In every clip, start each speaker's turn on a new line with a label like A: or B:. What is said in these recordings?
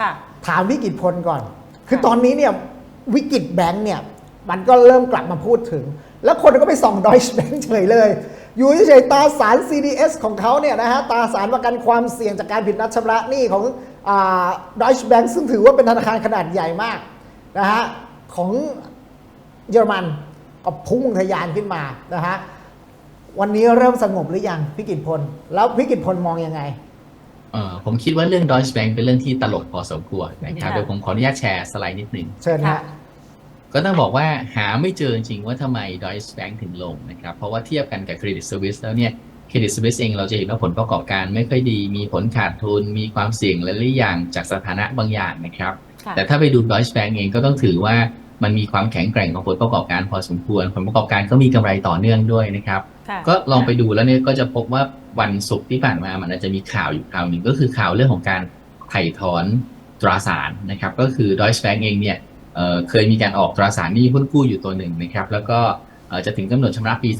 A: ค่ะ
B: ถามวิกฤตพลก่อน คือ
A: ค่ะ
B: ตอนนี้เนี่ยวิกฤตแบงค์เนี่ยมันก็เริ่มกลับมาพูดถึง แล้วคนก็ไปส่องดอยแบงค์เฉยเลย อยู่เฉยๆตราสาร CDS ของเขาเนี่ยนะฮะตราสารประกันความเสี่ยงจากการผิดนัดชำระหนี้ของดอยแบงค์ซึ่งถือว่าเป็นธนาคารขนาดใหญ่มากนะฮะของเยอรมันก็พุ่งทะยานขึ้นมานะฮะวันนี้เริ่มสงบหรือยังพิกิจพล แล้วพิกิจพลมองยังไง
C: เอ่อผมคิดว่าเรื่อง Deutsche Bank เป็นเรื่องที่ตลกพอสมควรนะครับ
A: ค่ะ
C: เดี๋ยวผมขออนุญาตแชร์สไลด์นิดหนึ่ง
B: เชิญฮะ
C: ก็ต้องบอกว่าหาไม่เจอจริงๆว่าทำไม Deutsche Bank ถึงลงนะครับ เพราะว่าเทียบกันกับ Credit Suisse แล้วเนี่ย Credit Suisse เองเราจะเห็นว่าผลประกอบการไม่ค่อยดี มีผลขาดทุน มีความเสี่ยงหลายๆอย่างจากสถานะบางอย่างนะครับ
A: ค่ะ
C: แต่ถ้าไปดู Deutsche Bank เองก็ต้องถือว่า มันมีความแข็งแกร่งของผลประกอบการพอสมควร ผลประกอบการก็มีกำไรต่อเนื่องด้วยนะครับ
A: ค่ะ
C: ก็ลองไปดูแล้วเนี่ยก็จะพบว่าวันศุกร์ที่ผ่านมามันอาจจะมีข่าวอยู่ข่าวหนึ่งก็คือข่าวเรื่องของการไถ่ถอนตราสารนะครับ ก็คือ Deutsche Bank เองเนี่ยเอ่อเคยมีการออกตราสารหนี้หุ้นกู้อยู่ตัวหนึ่งนะครับ แล้วก็เอ่อจะถึงกำหนดชำระปี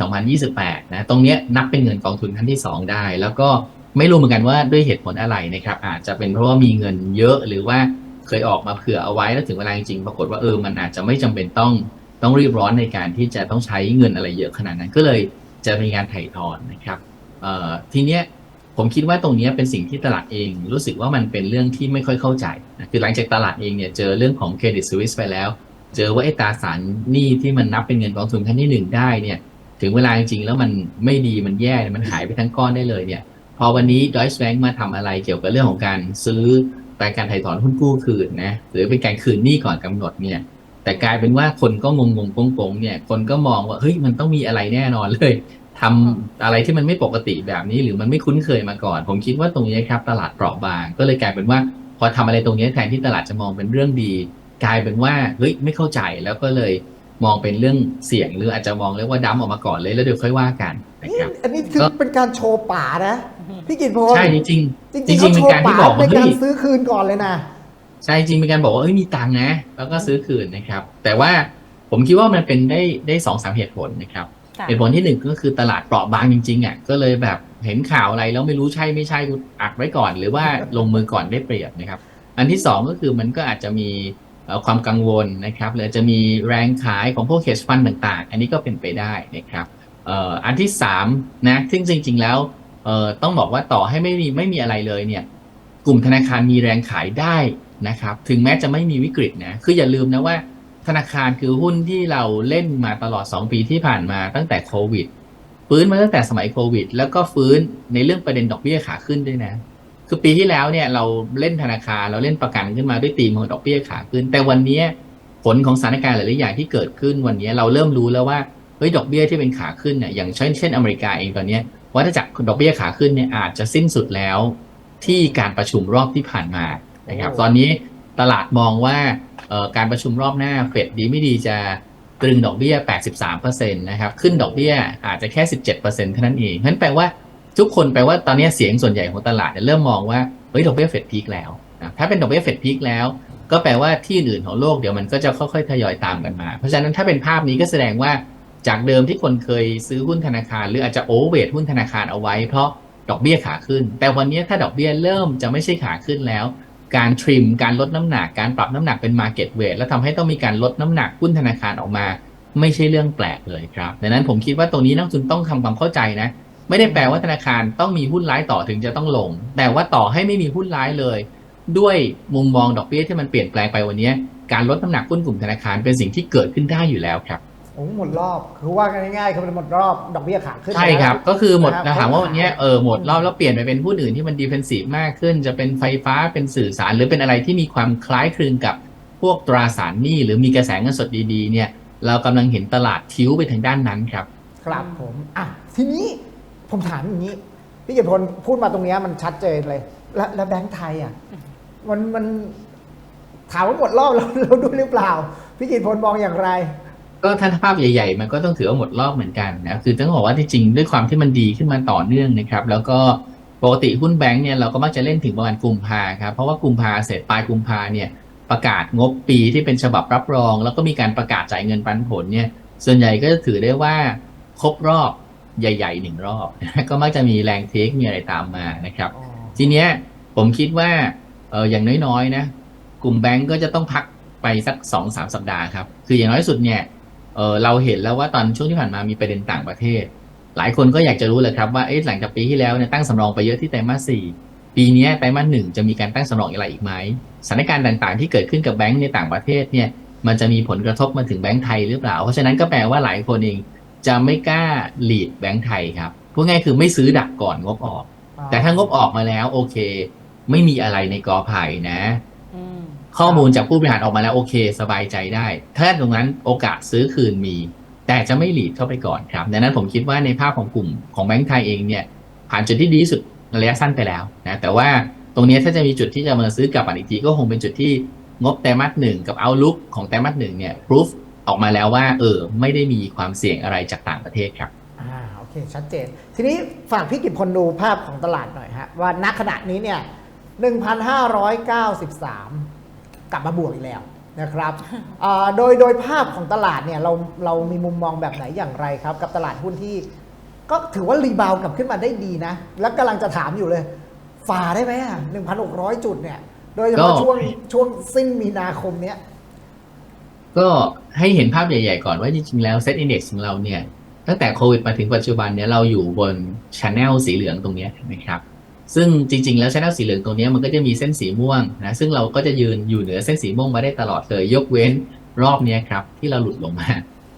C: 2028 นะ ตรงเนี้ยนับเป็นเงินกองทุนขั้นที่ 2 ได้ แล้วก็ไม่รู้เหมือนกันว่าด้วยเหตุผลอะไรนะครับ อาจจะเป็นเพราะว่ามีเงินเยอะหรือว่า เคยออกมาเผื่อเอาไว้แล้วถึงเวลาจริงๆปรากฏว่าเออมันอาจจะไม่จำเป็นต้องต้องรีบร้อนในการที่จะต้องใช้เงินอะไรเยอะขนาดนั้นก็เลยจะมีการถ่ายถอนนะครับทีเนี้ยผมคิดว่าตรงนี้เป็นสิ่งที่ตลาดเอง รู้สึกว่ามันเป็นเรื่องที่ไม่ค่อยเข้าใจนะคือหลังจากตลาดเองเนี่ยเจอเรื่องของเครดิตสวิสไปแล้ว เจอว่าไอ้ตราสารหนี้ที่มันนับเป็นเงินกองทุนขั้นที่หนึ่งได้เนี่ยถึงเวลาจริงๆแล้วมันไม่ดีมันแย่มันหายไปทั้งก้อนได้เลยเนี่ยพอวันนี้ Deutsche Bank มาทำอะไรเกี่ยวกับเรื่องของการซื้อ แปลการถ่ายถอนหุ้นกู้คืนนะหรือเป็นการคืนหนี้ก่อนกำหนดเนี่ย แต่กลายเป็นว่าคนก็งงงๆโกงๆเนี่ย คนก็มองว่าเฮ้ยมันต้องมีอะไรแน่นอนเลยทำอะไรที่มันไม่ปกติแบบนี้หรือมันไม่คุ้นเคยมาก่อน ผมคิดว่าตรงนี้ครับ ตลาดเปราะบาง ก็เลยกลายเป็นว่า พอทำอะไรตรงนี้แทนที่ตลาดจะมองเป็นเรื่องดี กลายเป็นว่าเฮ้ยไม่เข้าใจแล้วก็เลยมองเป็นเรื่องเสี่ยงหรืออาจจะมองเรียกว่าดัมออกมาก่อนเลยแล้วเดี๋ยวค่อยว่ากัน นะครับ
B: อันนี้คือ
C: ก็
B: เป็นการโชว์ป่านะพี่กิตพล
C: ใช่จริง
B: จริง
C: จริ
B: ๆ
C: ง
B: เขา
C: ๆ
B: โช
C: เป็น
B: ว์
C: การที่
B: ป่า
C: บอก
B: ใน
C: ว่าเฮ้
B: การ
C: ย
B: ซื้อคืนก่อนเลยนะ
C: ใช่จริงเป็นการบอกว่าเอ้ยมีตังค์นะ แล้วก็ซื้อคืนนะครับ แต่ว่าผมคิดว่ามันเป็นได้ได้สองสามเหตุผลนะครับ
A: ค่ะ
C: เหตุผลที่หนึ่งก็คือตลาดเปราะบางจริงๆอะก็เลยแบบเห็นข่าวอะไรแล้วไม่รู้ใช่ไม่ใช่กูอัดไว้ก่อน หรือว่าลงมือก่อนได้เปรียบนะครับ อันที่สองก็คือมันก็อาจจะมีเอ่อความกังวลนะครับหรือจะมีแรงขายของพวก hedge fund ต่างๆ อันนี้ก็เป็นไปได้นะครับเอันที่สามนะซึ่งจริง ๆ แล้วต้องบอกว่าต่อให้ไม่มีไม่มีอะไรเลยเนี่ย กลุ่มธนาคารมีแรงขายได้นะครับ ถึงแม้จะไม่มีวิกฤตนะคืออย่าลืมนะว่าธนาคารคือหุ้นที่เราเล่นมาตลอด 2 ปีที่ผ่านมาตั้งแต่โควิดฟื้นมาตั้งแต่สมัยโควิด แล้วก็ฟื้นในเรื่องประเด็นดอกเบี้ยขาขึ้นด้วยนะ คือปีที่แล้วเนี่ยเราเล่นธนาคารเราเล่นประกันขึ้นมาด้วยตีมของดอกเบี้ยขาขึ้น แต่วันนี้ผลของสถานการณ์หลายๆอย่างที่เกิดขึ้นวันนี้เราเริ่มรู้แล้วว่า เฮ้ยดอกเบี้ยที่เป็นขาขึ้นเนี่ยอย่างเช่นเช่นอเมริกาเองตอนเนี้ยวัฏจักรดอกเบี้ยขาขึ้นเนี่ยอาจจะสิ้นสุดแล้วที่การประชุมรอบที่ผ่านมานะครับ
B: โอ้
C: ตอนนี้ตลาดมองว่าเอ่อการประชุมรอบหน้าเฟดดีไม่ดีจะตรึงดอกเบี้ย 83%นะครับขึ้นดอกเบี้ยอาจจะแค่ 17%เท่านั้นเองเพราะฉะนั้นแปลว่าทุกคนแปลว่าตอนนี้เสียงส่วนใหญ่ของตลาดเนี่ยเริ่มมองว่าเฮ้ยดอกเบี้ยเฟดพีคแล้วนะถ้าเป็นดอกเบี้ยเฟดพีคแล้ว ก็แปลว่าที่อื่นของโลกเดี๋ยวมันก็จะค่อยๆทยอยตามกันมา เพราะฉะนั้นถ้าเป็นภาพนี้ก็แสดงว่า จากเดิมที่คนเคยซื้อหุ้นธนาคาร หรืออาจจะโอเวอร์เวทหุ้นธนาคารเอาไว้เพราะดอกเบี้ยขาขึ้น แต่วันนี้ถ้าดอกเบี้ยเริ่มจะไม่ใช่ขาขึ้นแล้ว การทริม การลดน้ำหนัก การปรับน้ำหนักเป็น Market Weight แล้วทำให้ต้องมีการลดน้ำหนักหุ้นธนาคารออกมา ไม่ใช่เรื่องแปลกเลยครับดังนั้นผมคิดว่าตรงนี้นักทุนต้องทำความเข้าใจนะ ไม่ได้แปลว่าธนาคารต้องมีหุ้นร้ายต่อถึงจะต้องลง แต่ว่าต่อให้ไม่มีหุ้นร้ายเลย ด้วยมุมมองดอกเบี้ยที่มันเปลี่ยนแปลงไปวันนี้การลดน้ำหนักหุ้นกลุ่มธนาคารเป็นสิ่งที่เกิดขึ้นได้อยู่แล้วครับ
B: โอ้หมดรอบ คือว่ากันง่ายๆคือมันหมดรอบดอกเบี้ยขาขึ้น
C: ใช่ครับ
B: แล้ว
C: ก็คือหมด
B: นะครับ
C: ถามว่าวันเนี้ยเออหมดรอบแล้วเปลี่ยนไปเป็นหุ้นอื่นที่มันดีเฟนซีฟมากขึ้น จะเป็นไฟฟ้าเป็นสื่อสารหรือเป็นอะไรที่มีความคล้ายคลึงกับพวกตราสารหนี้หรือมีกระแสเงินสดดีๆ เนี่ยเรากำลังเห็นตลาดทิ้วไปทางด้านนั้นครับ
B: ครับผมอะทีนี้ผมถามอย่างนี้พี่เกียรติพลพูดมาตรงเนี้ยมันชัดเจนเลย แล้วแล้วแบงค์ไทยอะมันมันถามว่าหมดรอบแล้วเราด้วยหรือเปล่าพี่เกียรติพลมองอย่างไร
C: ก็ถ้าภาพใหญ่ ๆ มันก็ต้องถือว่าหมดรอบเหมือนกันนะคือต้องบอกว่าที่จริงด้วยความที่มันดีขึ้นมาต่อเนื่องนะครับ แล้วก็ปกติหุ้นแบงก์เนี่ยเราก็มักจะเล่นถึงประมาณกุมภาครับเพราะว่ากุมภาเสร็จปลายกุมภาเนี่ยประกาศงบปีที่เป็นฉบับรับรอง แล้วก็มีการประกาศจ่ายเงินปันผลเนี่ยส่วนใหญ่ก็จะถือได้ว่าครบรอบใหญ่ๆหนึ่งรอบก็มักจะมีแรงเทคมีอะไรตามมานะครับ ทีเนี้ยผมคิดว่าเอออย่างน้อยๆนะกลุ่มแบงก์ก็จะต้องพักไปสักสองสามสัปดาห์ครับคืออย่างน้อยที่สุดเนี่ย เออเราเห็นแล้วว่าตอนช่วงที่ผ่านมามีประเด็นต่างประเทศ หลายคนก็อยากจะรู้เลยครับว่าเอ๊ะหลังจากปีที่แล้วเนี่ยตั้งสำรองไปเยอะที่ไตรมาสสี่ปีนี้ไตรมาสหนึ่งจะมีการตั้งสำรองอะไรอีกไหมสถานการณ์ต่างๆ ที่เกิดขึ้นกับแบงก์ในต่างประเทศเนี่ยมันจะมีผลกระทบมาถึงแบงก์ไทยหรือเปล่า เพราะฉะนั้นก็แปลว่าหลายคนเองจะไม่กล้าหลีดแบงก์ไทยครับพูดง่ายคือไม่ซื้อดักก่อนงบออก แต่ถ้างบออกมาแล้วโอเค ไม่มีอะไรในกอไผ่นะ ข้อมูลจากผู้บริหารออกมาแล้วโอเค สบายใจได้ ถ้าตรงนั้นโอกาสซื้อคืนมี แต่จะไม่หลีดเข้าไปก่อนครับดังนั้นผมคิดว่าในภาพของกลุ่มของแบงก์ไทยเองเนี่ยผ่านจุดที่ดีที่สุดระยะสั้นไปแล้วนะแต่ว่าตรงนี้ถ้าจะมีจุดที่จะมาซื้อกลับมาอีกทีก็คงเป็นจุดที่งบไตรมาสหนึ่งกับเอาลุกของไตรมาสหนึ่งเนี่ยพ o ูฟออกมาแล้วว่าเออไม่ได้มีความเสี่ยงอะไรจากต่างประเทศครับ
B: อ่าโอเคชัดเจน ทีนี้ฝากพี่กิตพลดูภาพของตลาดหน่อยฮะว่าณขณะนี้เนี่ย1,593 กลับมาบวกอีกแล้วนะครับอ่าโดยโดยภาพของตลาดเนี่ยเราเรามีมุมมองแบบไหนอย่างไรครับ กับตลาดหุ้นที่ก็ถือว่ารีบาวด์กลับขึ้นมาได้ดีนะ แล้วกำลังจะถามอยู่เลย ฝ่าได้ไหมอะ1,600จุดเนี่ย โดยเฉพาะ
C: ก็
B: ช่วงช่วงสิ้นมีนาคมเนี้ย
C: ก็ให้เห็นภาพใหญ่ๆก่อนว่าจริงๆแล้วเซตอินดี x ของเราเนี่ย ตั้งแต่โควิดมาถึงปัจจุบันเนี่ยเราอยู่บนช n แนลสีเหลืองตรงเนี้ยนะครับ ซึ่งจริง ๆ แล้วช n แนลสีเหลืองตรงนี้มันก็จะมีเส้นสีม่วงนะซึ่งเราก็จะยืนอยู่เหนือเส้นสีม่วงมาได้ตลอดเลยยกเว้นรอบนี้ครับที่เราหลุดลงมา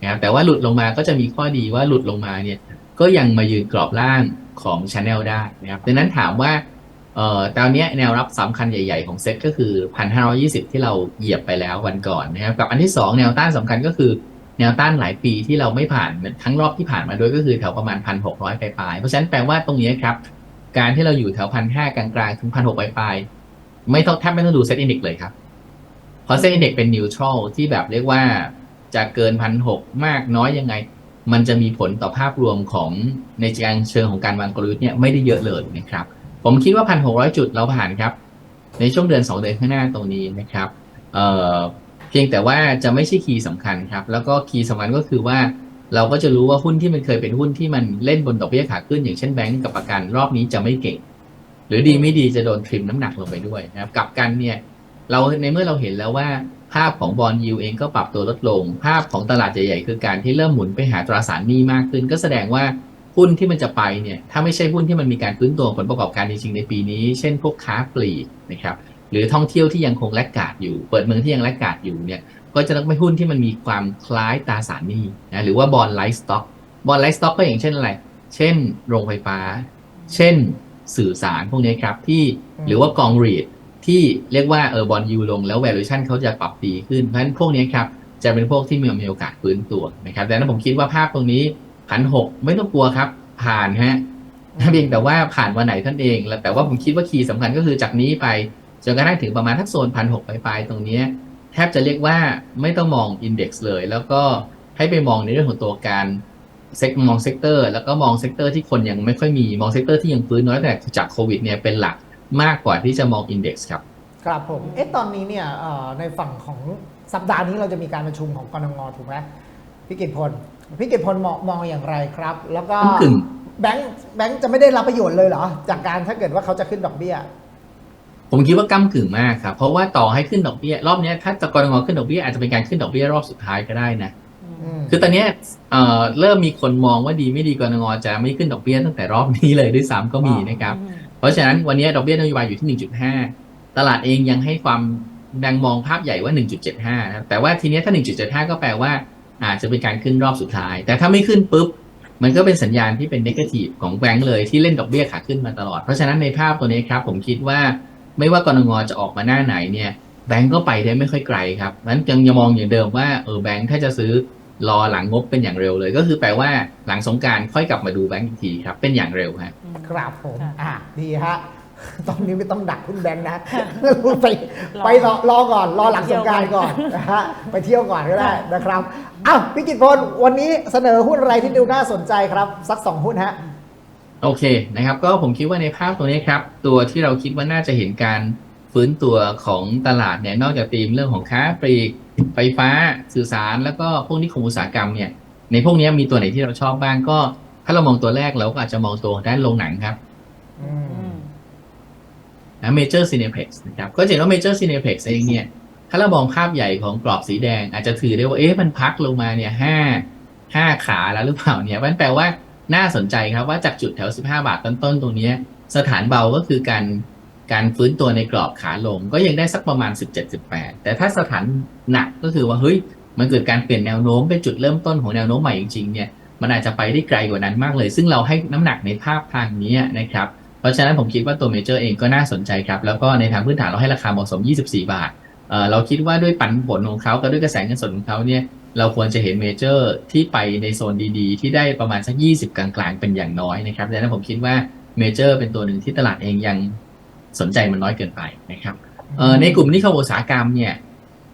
C: นะแต่ว่าหลุดลงมาก็จะมีข้อดีว่าหลุดลงมาเนี่ยก็ยังมายืนกรอบล่างของช n แนลได้นะครับดังนั้นถามว่าเอ่อตอนนี้แนวรับสำคัญใหญ่ ๆ ของเซ็ตก็คือ 1,520 ที่เราเหยียบไปแล้ววันก่อนนะครับกับอันที่ 2 แนวต้านสำคัญก็คือแนวต้านหลายปีที่เราไม่ผ่านทั้งรอบที่ผ่านมาด้วยก็คือแถวประมาณ 1,600 ปลายๆเพราะฉะนั้นแปลว่าตรงนี้ครับ การที่เราอยู่แถว1,500กลางๆถึง1,600ปลายๆไม่ต้องแทบไม่ต้องดูเซ็ตอินดี x เลยครับ เพราะเซ็ตอินดี x เป็นนิวทรัลที่แบบเรียกว่าจะเกิน1,600มากน้อยยังไง มันจะมีผลต่อภาพรวมของในการเชิงของการวางกลยุทธ์เนี่ยไม่ได้เยอะเลยนะครับ ผมคิดว่า1,600จุดเราผ่านครับ ในช่วงเดือน2เดือนข้างหน้าตรงนี้นะครับเอ่อเพียงแต่ว่าจะไม่ใช่คีย์สำคัญครับ แล้วก็คีย์สำคัญก็คือว่า เราก็จะรู้ว่าหุ้นที่มันเคยเป็นหุ้นที่มันเล่นบนดอกเบี้ยขาขึ้น อย่างเช่นแบงก์กับประกันรอบนี้จะไม่เก่ง หรือดีไม่ดีจะโดนทริมน้ำหนักลงไปด้วยนะครับกลับกันเนี่ยเราในเมื่อเราเห็นแล้วว่าภาพของบอลยูเองก็ปรับตัวลดลง ภาพของตลาดใหญ่ๆคือการที่เริ่มหมุนไปหาตราสารหนี้มากขึ้น ก็แสดงว่าหุ้นที่มันจะไปเนี่ยถ้าไม่ใช่หุ้นที่มันมีการฟื้นตัวผลประกอบการจริงๆในปีนี้ เช่นพวกค้าปลีกนะครับหรือท่องเที่ยวที่ยังคงแลกกาดอยู่ เปิดเมืองที่ยังแลกกาดอยู่เนี่ย ก็จะต้องไม่หุ้นที่มันมีความคล้ายตราสารหนี้นะหรือว่าบอลไลฟ์สต็อกบอลไลฟ์สต็อกก็อย่างเช่นอะไร เช่น โรงไฟฟ้า เช่น สื่อสารพวกนี้ครับที่
B: อืม
C: หรือว่ากองรีดที่เรียกว่าเออบอลยูลงแล้ว valuation เขาจะปรับดีขึ้น เพราะฉะนั้นพวกนี้ครับจะเป็นพวกที่มีมีโอกาสฟื้นตัวนะครับดังนั้นผมคิดว่าภาพตรงนี้พันหกไม่ต้องกลัวครับ ผ่านฮะเพียงแต่ว่าผ่านวันไหนท่านเอง แล้วแต่ว่าผมคิดว่าคีย์สำคัญก็คือจากนี้ไปจนกระทั่งถึงประมาณทักโซนพันหกปลายๆตรงเนี้ย แทบจะเรียกว่าไม่ต้องมองอินเด็กซ์เลย แล้วก็ให้ไปมองในเรื่องของตัวการเซกมองเซกเตอร์ แล้วก็มองเซกเตอร์ที่คนยังไม่ค่อยมีมองเซกเตอร์ที่ยังฟื้นน้อยแต่จากโควิดเนี่ยเป็นหลักมากกว่าที่จะมองอินเด็กซ์ครับ
B: ครับผมเอ๊ะตอนนี้เนี่ยเอ่อในฝั่งของสัปดาห์นี้เราจะมีการประชุมของกรงงถูกไหมพี่กิตพลพี่กิตพลมองมองอย่างไรครับ แล้วก็
C: กึ่ง
B: แบงค์แบงค์จะไม่ได้รับประโยชน์เลยเหรอ จากการถ้าเกิดว่าเขาจะขึ้นดอกเบี้ย
C: ผมคิดว่าก้ากึ่งมากครับเพราะว่าต่อให้ขึ้นดอกเบี้ยรอบเนี้ยถ้าจะกรงงขึ้นดอกเบี้ยอาจจะเป็นการขึ้นดอกเบี้ยรอบสุดท้ายก็ได้นะ
B: อืม
C: คือตอนเนี้ยเอ่อเริ่มมีคนมองว่าดีไม่ดีกรงงจะไม่ขึ้นดอกเบี้ยตั้งแต่รอบนี้เลยด้วยซ้ำก็มีนะครับ
A: อืม
C: เพราะฉะนั้นวันนี้ดอกเบี้ยนโยบายอยู่ที่ 1.5 ตลาดเองยังให้ความยังมองภาพใหญ่ว่า 1.75นะครับแต่ว่าทีเนี้ยถ้า 1.75 ก็แปลว่า อาจจะเป็นการขึ้นรอบสุดท้าย แต่ถ้าไม่ขึ้นปุ๊บมันก็เป็นสัญญาณที่เป็นนกาทีฟของแบงก์เลยที่เล่นดอกเบี้ยขาขึ้นมาตลอด เพราะฉะนั้นในภาพตัวนี้ครับผมคิดว่า ไม่ว่ากรงงจะออกมาหน้าไหนเนี่ยแบงก์ก็ไปได้ไม่ค่อยไกลครับนั้นยังยังมองอย่างเดิมว่าเออแบงก์ถ้าจะซื้อรอหลังงบเป็นอย่างเร็วเลย ก็คือแปลว่าหลังสงกรารค่อยกลับมาดูแบงก์อีกทีครับ เป็นอย่างเร็วฮะ
B: ครับผม
A: ค่ะ
B: อ่าดีฮะตอนนี้ไม่ต้องดักคุณแบงค์นะไปไปรอรอก่อน รอหลังสงกรารก่อนนะฮะไปเที่ยวก่อนก็ได้นะครับอ้าวพี่กิตพลวันนี้เสนอหุ้นอะไรที่ดูน่าสนใจครับ สักสองหุ้นฮะ
C: โอเคนะครับ ก็ผมคิดว่าในภาพตรงนี้ครับ ตัวที่เราคิดว่าน่าจะเห็นการฟื้นตัวของตลาดเนี่ยนอกจากธีมเรื่องของค้าปลีกไฟฟ้าสื่อสาร แล้วก็พวกนิคมอุตสาหกรรมเนี่ยในพวกนี้มีตัวไหนที่เราชอบบ้างก็ ถ้าเรามองตัวแรกเราก็อาจจะมองตัวด้านโรงหนังครับ
B: อื
A: อื
B: ม
A: ม
C: นะ Major Cineplex นะครับก็จะเห็นว่า Major Cineplex เองเนี่ยถ้าเรามองภาพใหญ่ของกรอบสีแดง อาจจะถือได้ว่าเอ๊ะมันพักลงมาเนี่ยห้าห้าขาแล้วหรือเปล่าเนี่ยมันแปลว่า น่าสนใจครับว่าจากจุดแถว 15 บาทต้นๆตรงนี้สถานเบาก็คือการการฟื้นตัวในกรอบขาลง ก็ยังได้สักประมาณ 17-18 แต่ถ้าสถานหนักก็คือว่าเฮ้ยมันเกิดการเปลี่ยนแนวโน้มเป็นจุดเริ่มต้นของแนวโน้มใหม่จริงๆเนี่ยมันอาจจะไปได้ไกลกว่านั้นมากเลย ซึ่งเราให้น้ำหนักในภาพทางนี้นะครับ เพราะฉะนั้นผมคิดว่าตัวเมเจอร์เองก็น่าสนใจครับ แล้วก็ในทางพื้นฐานเราให้ราคาเหมาะสม 24 บาทเเราคิดว่าด้วยปันผลของเขากับด้วยกระแสเงินสดของเขาเนี่ย เราควรจะเห็นเมเจอร์ที่ไปในโซนดีๆ ที่ได้ประมาณสัก 20 กลางๆ เป็นอย่างน้อยนะครับดังนั้นผมคิดว่าเมเจอร์เป็นตัวหนึ่งที่ตลาดเองยังสนใจมันน้อยเกินไปนะครับเอ่อในกลุ่มนิคมอุตสาหกรรมเนี่ย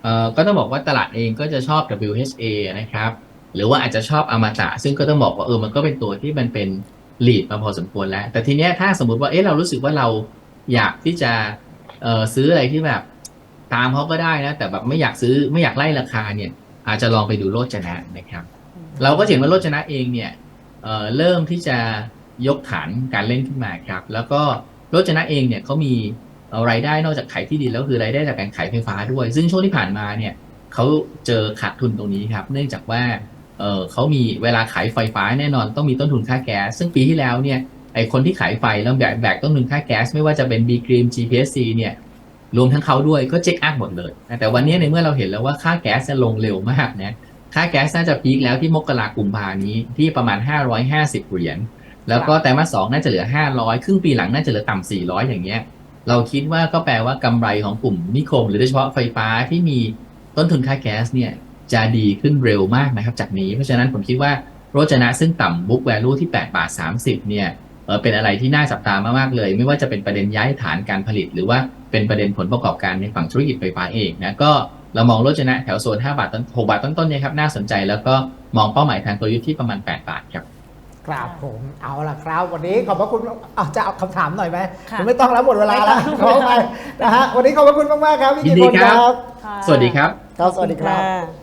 C: เอ่อก็ต้องบอกว่าตลาดเองก็จะชอบ WHA นะครับ หรือว่าอาจจะชอบอมตะซึ่งก็ต้องบอกว่าเออมันก็เป็นตัวที่มันเป็นลีดมาพอสมควรแล้ว แต่ทีเนี้ยถ้าสมมติว่าเอ๊ะเรารู้สึกว่าเราอยากที่จะเอ่อซื้ออะไรที่แบบตามเขาก็ได้นะ แต่แบบไม่อยากซื้อไม่อยากไล่ราคาเนี่ย อาจจะลองไปดูโลดจนะนะครับ เราก็เห็นว่าโลดจนะเองเนี่ยเอ่อเริ่มที่จะยกฐานการเล่นขึ้นมาครับ แล้วก็โลดจนะเองเนี่ยเขามีเอ่อรายได้นอกจากขายที่ดินแล้วคือรายได้จากการขายไฟฟ้าด้วย ซึ่งช่วงที่ผ่านมาเนี่ยเขาเจอขาดทุนตรงนี้ครับ เนื่องจากว่าเออเขามีเวลาขายไฟฟ้าแน่นอนต้องมีต้นทุนค่าแก๊สซึ่งปีที่แล้วเนี่ยไอคนที่ขายไฟแล้วแบกแบกต้นทุนค่าแก๊สไม่ว่าจะเป็น B g r e a m GPSC เนี่ย รวมทั้งเขาด้วยก็เช็คอัพหมดเลยนะแต่วันนี้ในเมื่อเราเห็นแล้วว่าค่าแก๊สจะลงเร็วมากนะค่าแก๊สน่าจะพีคแล้วที่มกราคมกุมภานี้ที่ประมาณ 550เหรียญแล้วก็แต่มาสองน่าจะเหลือ 500 ครึ่งปีหลังน่าจะเหลือต่ำ400 อย่างเงี้ย เราคิดว่าก็แปลว่ากำไรของกลุ่มนิคม หรือโดยเฉพาะไฟฟ้าที่มีต้นทุนค่าแก๊สเนี่ยจะดีขึ้นเร็วมากนะครับจากนี้ เพราะฉะนั้นผมคิดว่าโรจนะซึ่งต่ำ book value ที่8บาท30เนี่ย เออเป็นอะไรที่น่าจับตามากๆเลย ไม่ว่าจะเป็นประเด็นย้ายฐานการผลิต หรือว่าเป็นประเด็นผลประกอบการในฝั่งธุรกิจไฟฟ้าเองนะก็เรามองโรจนะแถวโซน 5 บาทต้น6บาทต้นๆเนี่ยครับน่าสนใจแล้วก็มองเป้าหมายทางกลยุทธ์ที่ประมาณ 8 บาทครับ
B: ครับผมเอาละครับ วันนี้ขอบพระคุณอ้าวจะเอาคำถามหน่อยไหม
A: ค่ะ
B: หรือไม่ต้องแล้วหมดเวลาแล้ว
A: ไม่
B: ข
A: ต้
B: อ
A: อง
B: ไปนะฮะวันนี้ขอบพระคุณมากๆครับพี่
C: ยิ
B: กิ
C: น
B: ต
C: ดี
B: พล
C: ครับ
B: ครับ
A: ค่ะ
C: สวัสดีครับ
B: ครับสวัสดีครับ
A: ขอณะ